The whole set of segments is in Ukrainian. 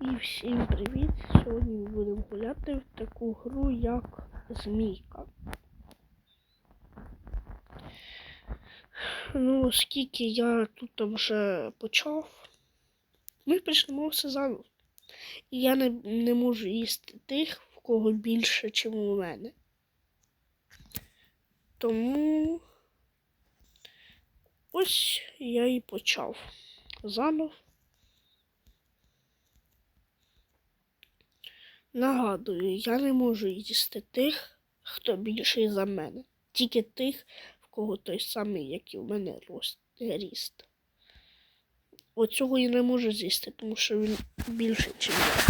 І всім привіт! Сьогодні ми будемо гуляти в таку гру, як Змійка. Ну, оскільки я тут вже почав, ми почнемо все заново. І я не, не можу їсти тих, в кого більше, ніж у мене. Тому ось я і почав заново. Нагадую, я не можу їсти тих, хто більший за мене. Тільки тих, в кого той самий, як і в мене ріст. Оцього я не можу з'їсти, тому що він більший, ніж я.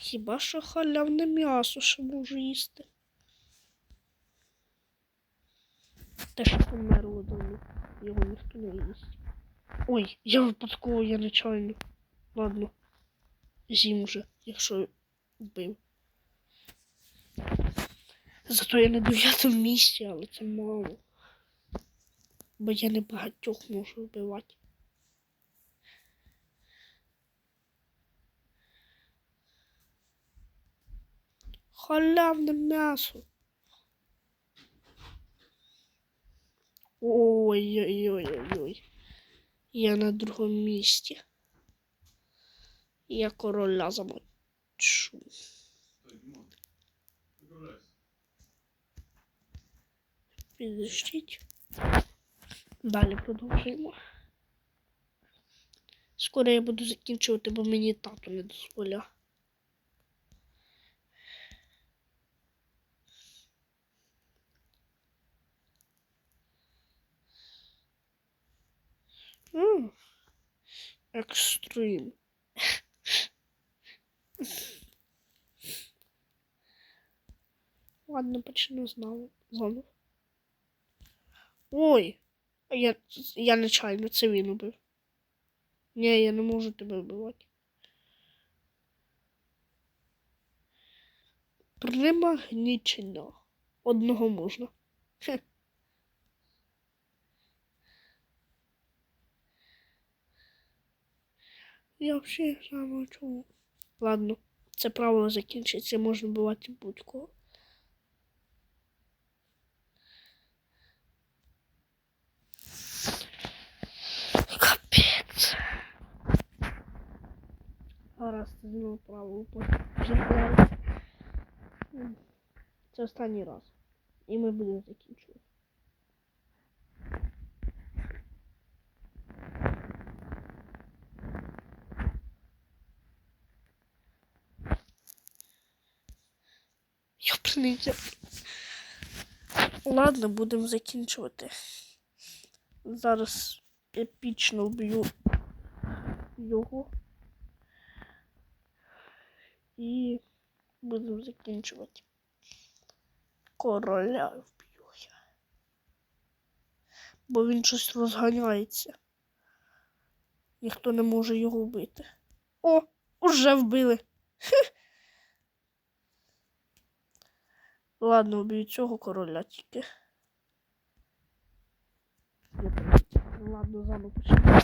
Хіба що халявне м'ясо ще можу їсти. Те, що померло давно, його ніхто не їсть. Ой, я випадково, я нечайно. Ладно. З'їм вже, якщо вбив. Зато я на дев'ятому місці, але це мало. Бо я не багатьох можу вбивати. Халявне м'ясо. Ой-ой-ой-ой-ой. Я на другому місці. Я короля замочу. Підождіть. Далі продовжуємо. Скоро я буду закінчувати, бо мені тато не дозволяє. М, Екстрим. Ладно, почну знову. знову. Ой, я, я нечайно це він убив. Ні, я не можу тебе вбивати. Примагнічення. Одного можна. Хе. Я взагалі замочу. Ладно, це правило закінчиться, можна вбивати будь-кого. Зараз це знову правило позакінчити. Це останній раз. І ми будемо закінчувати. Йоприниться. Ладно, будемо закінчувати. Зараз епічно вб'ю його. І будемо закінчувати. Короля вб'ю я. Бо він щось розганяється. Ніхто не може його вбити. О, уже вбили. Хе. Ладно, вб'ю цього короля тільки. Ладно, заново почнемо.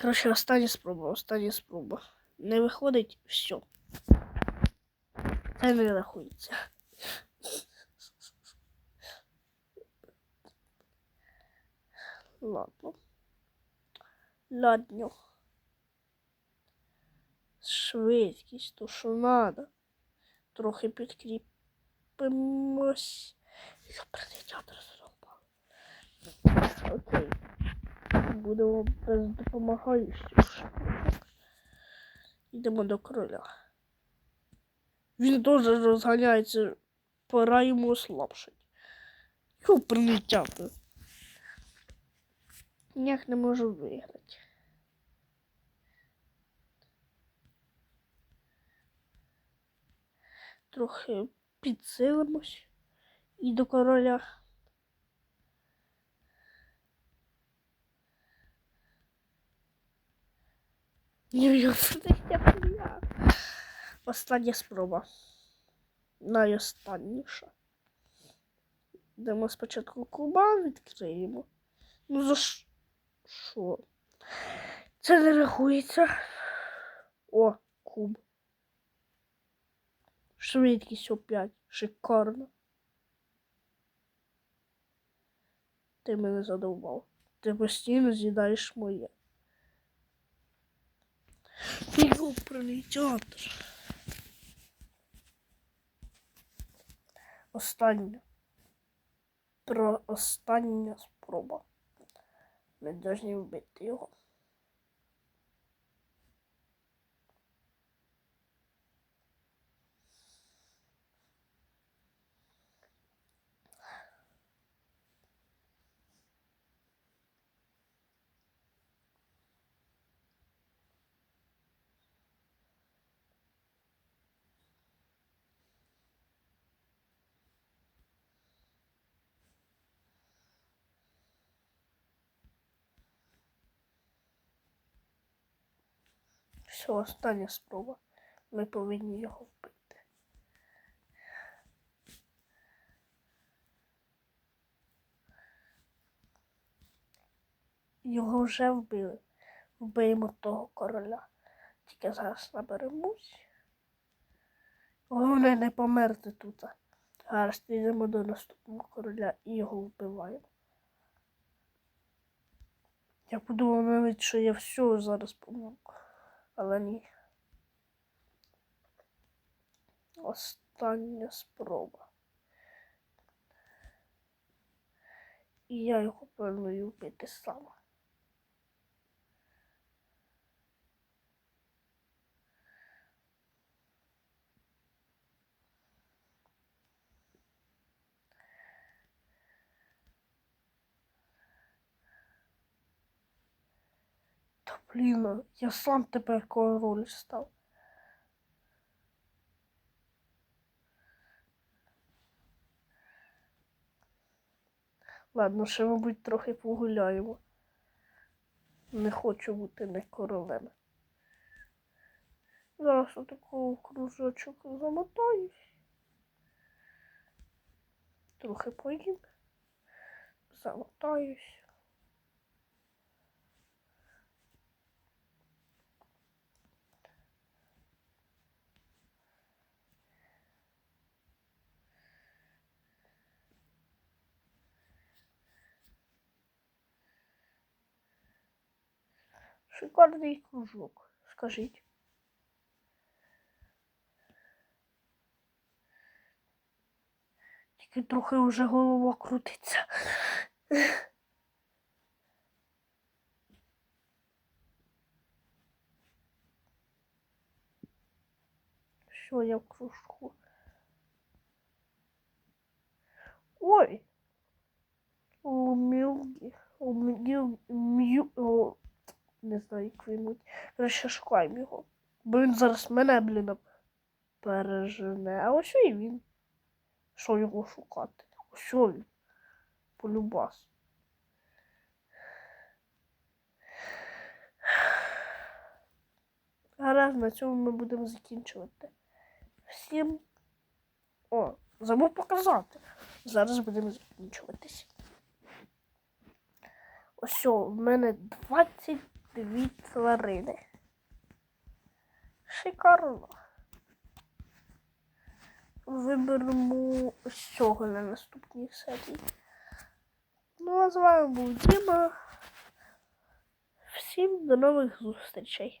Коротше, остання спроба, остання спроба. Не виходить, все. Це не рахується. Ладно. Ладно. Швидкість, то що надо. Трохи підкріпимось. Йопрний театр задовбав. Окей. Будемо без допомагаючих. Йдемо до короля. Він теж розганяється. Пора йому ослабшити. Йопрний театр. Ніяк не можу виграти. Трохи підсилимось і до короля. Ні-ні-ні. Остання спроба. Найостанніша. Йдемо спочатку куба, відкриємо. Ну за що? Це не рахується. О, куб. Швидкість опять. Шикарно. Ти мене задовбав. Ти постійно з'їдаєш моє. Фігупрений театр. Остання. Про остання спроба. Ми повинні вбити його. Все, остання спроба. Ми повинні його вбити. Його вже вбили. Вбиємо того короля. Тільки зараз наберемось. Головне не померти тут. Зараз йдемо до наступного короля і його вбиваємо. Я подумав навіть, що я все зараз помру. Але. Остання спроба. І я його планую вбити сам. Блін, я сам тепер король став. Ладно, ще, мабуть, трохи погуляємо. Не хочу бути не королем. Зараз отакого кружочок замотаюсь. Трохи поїм. Замотаюсь. Шикарний кружок, скажіть. Тільки трохи вже голова крутиться. Що я в кружку? Ой! Мілгі. О, міл, м'ю, о, не знаю. Краще шукаємо його. Бо він зараз мене, блін, пережене. А ось і він. Що його шукати? Ось він. Полюбас. Гаразд, на цьому ми будемо закінчувати. Всім. О, забув показати. Зараз будемо закінчуватись. Ось в мене 22 тварини. Шикарно. Виберемо ось цього на наступній серії. Ну, а з вами був Діма. Всім до нових зустрічей.